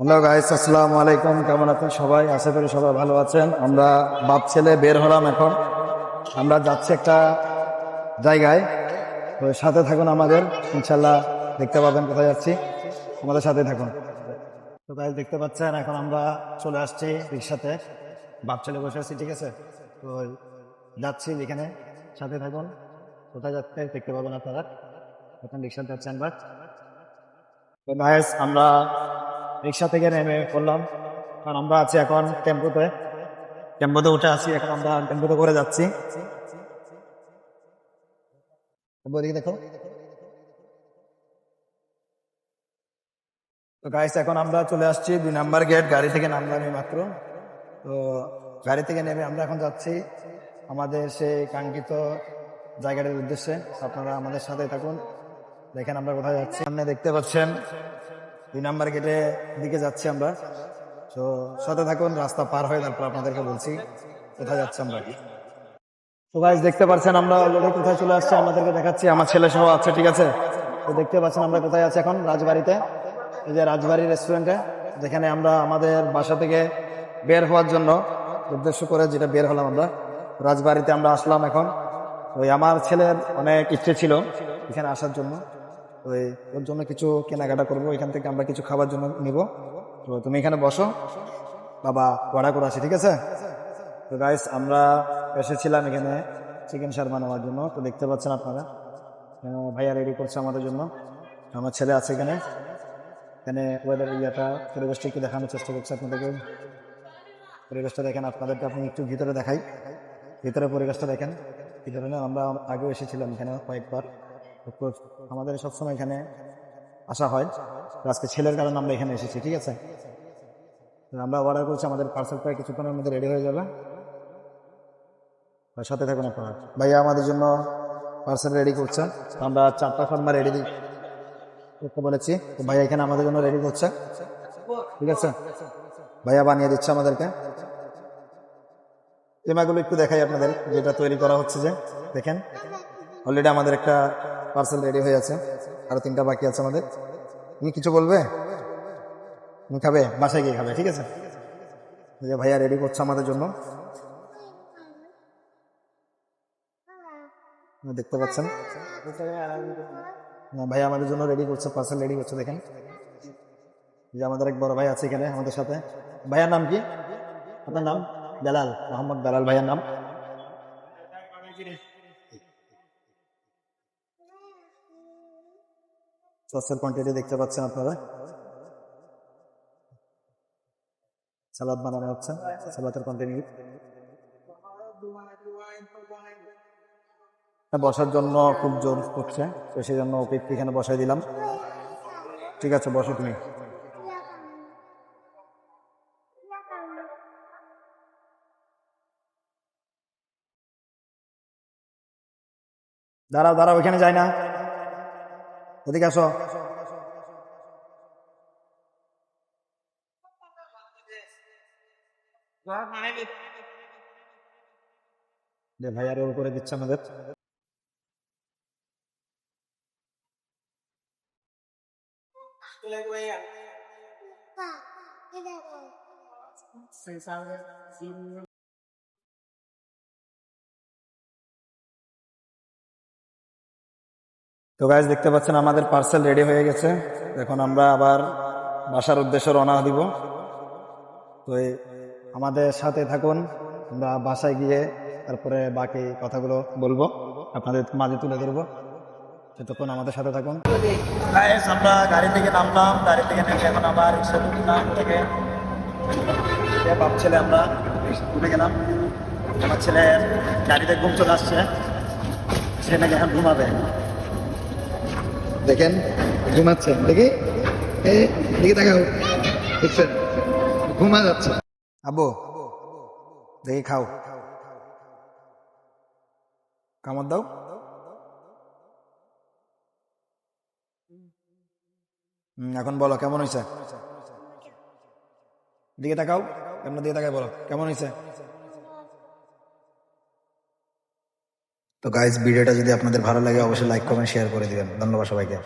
Hello guys আসসালামু আলাইকুম। কেমন আছেন সবাই? আশা করি সবাই ভালো আছেন। আমরা বাপ ছেলে বের হলাম এখন। আমরা যাচ্ছি একটা জায়গায়। তো সাথে থাকুন আমাদের। ইনশাল্লাহ দেখতে পাবেন কোথায় যাচ্ছি। আমাদের সাথে থাকুন। তো গাইস দেখতে পাচ্ছেন, এখন আমরা চলে আসছি রিক্সাতে বাপ ছেলে বসে আছি, ঠিক আছে? তো যাচ্ছি এখানে। সাথে থাকুন। কোথায় যাচ্ছে দেখতে পাবেন আপনারা। এখন রিক্সাতে যাচ্ছেন বাট। তো গাইস আমরা রিক্সা থেকে নেমে পড়লাম। কারণ আমরা আছি এখন টেম্পোতে। টেম্পোতে উঠে আছি এখন আমরা টেম্পোতে করে যাচ্ছি। দেখো। তো গাইস এখন আমরা চলে আসছি দুই নাম্বার গেট গাড়ি থেকে নামলাম মাত্র। তো গাড়ি থেকে নেমে আমরা এখন যাচ্ছি আমাদের সেই কাঙ্ক্ষিত জায়গাটার উদ্দেশ্যে। আপনারা আমাদের সাথে থাকুন। দেখেন আমরা কোথায় যাচ্ছি। সামনে দেখতে পাচ্ছেন দুই নাম্বার গেটে দিকে যাচ্ছি আমরা। তো সাথে থাকুন, রাস্তা পার হয়ে তারপর আপনাদেরকে বলছি, কোথায় যাচ্ছি আমরা? তো গাইজ দেখতে পাচ্ছেন আমরা অলরেডি কোথায় চলে আসছি, আমাদেরকে দেখাচ্ছি, আমার ছেলে সহ আছে, ঠিক আছে? তো দেখতে পাচ্ছেন আমরা কোথায় আছি এখন, রাজবাড়িতে। এই যে রাজবাড়ি রেস্টুরেন্টে যেখানে আমরা আমাদের বাসা থেকে বের হওয়ার জন্য উদ্দেশ্য করে যেটা বের হলাম আমরা, রাজবাড়িতে আমরা আসলাম এখন। ওই আমার ছেলের অনেক ইচ্ছে ছিল এখানে আসার জন্য। ওই ওর জন্য কিছু কেনাকাটা করব এখান থেকে আমরা কিছু খাবার জন্য নিব। তো তুমি এখানে বসো। বাবা অর্ডার করে আসি, ঠিক আছে? তো গাইস আমরা এসেছিলাম এখানে চিকেন শারমা নেওয়ার জন্য। তো দেখতে পাচ্ছেন আপনারা। ভাইয়া রেডি করছে আমাদের জন্য। আমার ছেলে আছে এখানে। এখানে ওয়েদার ইয়েটা, পরিবেশটা একটু দেখানোর চেষ্টা করছে আপনাদেরকে। পরিবেশটা দেখেন, আপনাদেরকে আপনি একটু ভিতরে দেখাই। ভিতরে পরিবেশটা দেখেন। ভিতরে না, আমরা আগেও এসেছিলাম এখানে কয়েকবার। আমাদের সবসময় এখানে আসা হয়। আজকে ছেলের কারণে আমরা এখানে এসেছি, ঠিক আছে? আমরা অর্ডার করছি, আমাদের পার্সেল প্রায় কিছুক্ষণের মধ্যে রেডি হয়ে যাবে। সাথে থাকুন আপনারা। ভাইয়া আমাদের জন্য পার্সেল রেডি করছে। আমরা চারটা ফার্মা রেডি করতে বলেছি। তো ভাইয়া এখানে আমাদের জন্য রেডি করছে। ঠিক আছে? ভাইয়া বানিয়ে দিচ্ছে আমাদেরকে। তেমাগুলো একটু দেখাই আপনাদের, যেটা তৈরি করা হচ্ছে যে, দেখেন। অলরেডি আমাদের একটা পার্সেল রেডি হয়ে আছে। আরও তিনটা বাকি আছে আমাদের। তুমি কিছু বলবে? তুমি খাবে? বাসায় গিয়ে খাবে ঠিক আছে? যে ভাইয়া রেডি করছে আমাদের জন্য। দেখতে পাচ্ছেন? না, ভাইয়া আমাদের জন্য রেডি করছে পার্সেল রেডি করছে দেখেন। যে আমাদের এক বড় ভাই আছে এখানে আমাদের সাথে। ভাইয়ার নাম কি? আপনার নাম? বেলাল মোহাম্মদ বেলাল ভাইয়ার নাম। সসের কোয়ান্টিটি দেখতে পাচ্ছেন আপনারা? সালাদ বানানো হচ্ছে সালাদের কন্টিনিউ বসার জন্য খুব জোর করছে তো সেই জন্য ওকে এখানে বসাই দিলাম। ঠিক আছে, বসো তুমি। দাঁড়াও দাঁড়াও, ওইখানে যাই না। ওদিকে আসো যে ভাইয়া রোল করে দিচ্ছে আমাদের তো গাইজ দেখতে পাচ্ছেন আমাদের পার্সেল রেডি হয়ে গেছে। এখন আমরা আবার বাসার উদ্দেশ্যে রওনা দিব। তো আমাদের সাথে থাকুন, আমরা বাসায় গিয়ে তারপরে বাকি কথাগুলো বলব, আপনাদের মাঝে তুলে ধরবো। ততক্ষণ আমাদের সাথে থাকুন। আমরা গাড়ি থেকে নামলাম গাড়ি থেকে নেমে এখন আবার থেকে বাপ ছেলে আমরা উঠে গেলাম। আমার ছেলে গাড়িতে ঘুম চলে আসছে, সে নাকি এখন ঘুমাবে। দেখেন, ঘুমাচ্ছে। দেখি। দিকে দেখাও দেখছেন? ঘুমা যাচ্ছে। আবু দেখি খাও। কামড় দাও। এখন বলো, কেমন হয়েছে দিকে তাকাও। কেমন দিকে তাকাই বলো, কেমন হয়েছে তো গাইজ ভিডিওটা যদি আপনাদের ভালো লাগে, অবশ্যই লাইক কমেন্ট শেয়ার করে দিবেন। ধন্যবাদ সবাইকে।